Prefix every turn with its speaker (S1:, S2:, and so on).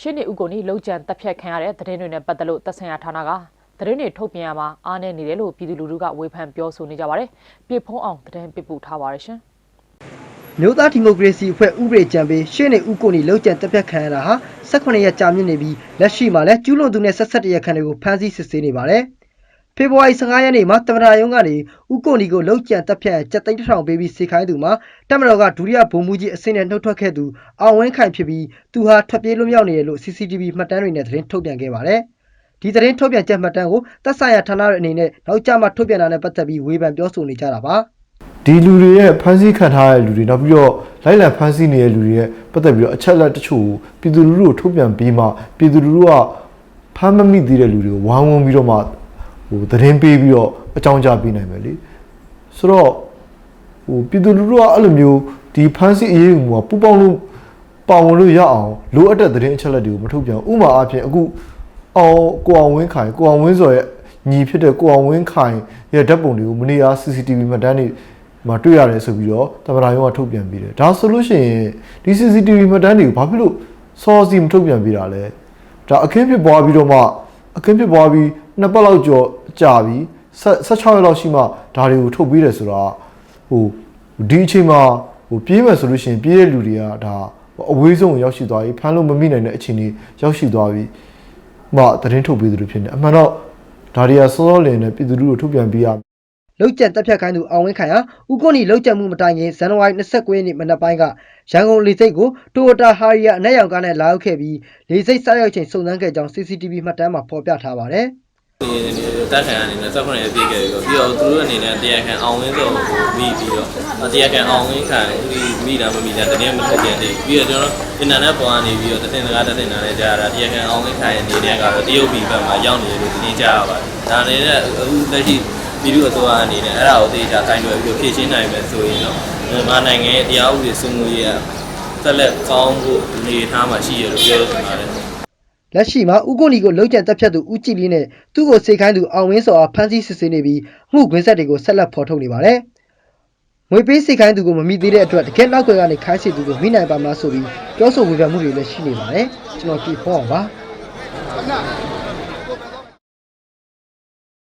S1: ရှင်းနေဥကိုနီလုံခြံတပ်ဖြတ်ခံရတဲ့သတင်းတွေနဲ့ပတ်သက်လို့တပ်ဆိုင်ရာဌာနကသတင်းတွေထုတ်ပြန်ရမှာအားနည်းနေတယ်လို့ပြည်သူလူထုကဝေဖန်ပြောဆိုနေကြပါတယ်။ပြေဖုံးအောင်သတင်းပေးပို့ထားပါရရှင်။
S2: မြို့သားဒီမိုကရေစီအဖွဲ့ဥပဒေကြံပေးရှေ့နေဥကိုနီလောက်ကျန်တက်ပြတ်ခံရတာဟာ18ရက်ကြာမြင့်နေပြီးလက်ရှိမှာလည်းကျူးလွန်သူနဲ့ဆက်ဆက်တရက်ခန့်တွေကိုဖမ်းဆီးစစ်ဆေးနေပါတယ်။ ဖေဖော်ဝါရီ15ရက်နေ့မှာတမနာယုံကနေဥကိုနီကိုလောက်ကျန်တက်ဖြတ်ကြက်သိန်းတစ်ထောင်ပေးပြီးစေခိုင်းသူမှာတက်မတော်ကဒုတိယဗိုလ်မှူးကြီးအစင်းနဲ့နှုတ်ထွက်ခဲ့သူအောင်ဝင်းခိုင်ဖြစ်ပြီးသူဟာထွက်ပြေးလွတ်မြောက်နေတယ်လို့ CCTV မှတ်တမ်းတွေနဲ့သတင်းထုတ်ပြန်ခဲ့ပါတယ်။ဒီသတင်းထုတ်ပြန်ချက်မှတ်တမ်းကိုတပ်ဆိုင်ရာဌာနတွေအနေနဲ့နောက်ကျမှထုတ်ပြန်တာနဲ့ပတ်သက်ပြီးဝေဖန်ပြောဆိုနေကြတာပါ။
S3: ဒီလူတွေရဲ့ဖမ်းဆီးခံထားရတဲ့လူတွေနောက်ပြီးတော့လိုက်လံဖမ်းဆီးနေတဲ့လူတွေရဲ့ပတ်သက်ပြီးတော့အချက်အလက်တချို့ကိုပြည်သူလူထုကိုထုတ်ပြန်ပြီးမှပြည်သူလူထုကဖမ်းမမိသေးတဲ့လူတွေကိုဝိုင်းဝန်းပြီးတော့မှ ဟိုသတင်းပေးပြီးတော့အကြောင်းကြားပေးနိုင်မယ်လေဆိုတော့ဟိုပြည်သူလူထုကအဲ့လိုမျိုးဒီဖမ်းဆီးအရေးယူမှုကပူပေါင်းလို့ပါဝင်လို့ရအောင်လိုအပ်တဲ့သတင်းအချက်အလက်တွေကိုမထုတ်ပြန်ဘူးဥပမာအားဖြင့်အခုအောင်ကိုအောင်ဝင်းခိုင်ကိုအောင်ဝင်းစော်ရဲ့ညီဖြစ်တဲ့ကိုအောင်ဝင်းခိုင်ရဲ့ဓာတ်ပုံတွေကိုမနေ့က CCTV မှတ်တမ်းတွေမှာတွေ့ရတယ်ဆိုပြီးတော့တမန်တော်ရုံးကထုတ်ပြန်ပြီးတယ်ဒါဆိုလို့ရှိရင်ဒီ CCTV မှတ်တမ်းတွေကိုဘာဖြစ်လို့စောစီမထုတ်ပြန်ပေးတာလဲဒါအခင်းဖြစ်ပွားပြီးတော့မှအခင်းဖြစ်ပွားပြီး နှစ်ပတ်လောက်ကျော်ကြာပြီ16ရက်လောက်ရှိမှဒါတွေကိုထုတ်ပေးတယ်ဆိုတာဟိုဒီအချိန်မှာဟိုပြေးမယ်ဆိုလို့ရှိရင်ပြေးတဲ့လူတွေကဒါအဝေးဆုံးကိုရောက်ရှိသွားပြီဖမ်းလို့မမိနိုင်တဲ့အချိန်ကြီးရောက်ရှိသွားပြီမှသတင်းထုတ်ပေးသလိုဖြစ်နေအမှန်တော့ဒါတွေကစောစောလင်နဲ့ပြည်သူလူထုကိုထုတ်ပြန်ပေးရ
S2: လောက်ကျန်တက်ဖြတ်ခိုင်းသူအောင်ဝင်းခိုင်ဟာဥက္ကုနီလောက်ကျန်မှုမတိုင်ခင်ဇန်နဝါရီ29ရက်နေ့မနက်ပိုင်းကရန်ကုန်လေဆိပ်ကိုတိုယိုတာဟာရီယာအနက်ရောင်ကားနဲ့လာရောက်ခဲ့ပြီးလေဆိပ်ဆိုက်ရောက်ချိန်စုံစမ်းခဲ့ကြောင်း CCTV မှတ်တမ်းမှာဖော်ပြထားပါတယ်။
S4: တက်ခံအနေနဲ့စက်ခွင့်ရပြည့်ခဲ့ပြီးတော့ပြီးတော့သူတို့အနေနဲ့တရားခံအောင်ဝင်းစောကိုမိပြီးတော့တရားခံအောင်ဝင်းခံဒီမိတာမမိတာတကယ်မထုတ်ပြန်သေးဘူးပြီးတော့ကျွန်တော်အင်တာနက်ပေါ်ကနေပြီးတော့တသင်တကားတသင်တန်းနဲ့ကြားရတာတရားခံအောင်ဝင်းခံရဲ့နေတဲ့ကတော့တရုတ်ပြည်ဘက်မှာရောက်နေတယ်လို့သိကြားရပါတယ်ဒါနဲ့အခုလက်ရှိပြည်သူ့အစိုးရအနေနဲ့အဲ့ဒါကိုသိချာတိုင်းတွယ်ပြီးဖြည့်ရှင်းနိုင်မယ်ဆိုရင်တော့မြန်မာနိုင်ငံရဲ့တရားဥပဒေစိုးမိုးရေးကသက်လက်ကောင်းဖို့အနေထားမှာရှိရလို့ပြောချင်ပါတယ်
S2: လက်ရှိမှာဥက္ကုနီကိုလောက်ကျန်တက်ဖြတ်သူဦးကြည်လေးနဲ့သူ့ကိုစေခိုင်းသူအောင်ဝင်းစောအားဖမ်းဆီးစစ်ဆေးနေပြီးမှုခွင်းဆက်တွေကိုဆက်လက်ဖော်ထုတ်နေပါတယ်။ငွေပေးစေခိုင်းသူကိုမမိသေးတဲ့အတွက်တကယ်နောက်ွယ်ကနေခိုင်းစီသူကိုမိနိုင်ပါမလားဆိုပြီးပြောဆိုဝေဖန်မှုတွေလည်းရှိနေပါတယ်။ကျွန်တော်ကြည့်ဖော်အောင်ပါ။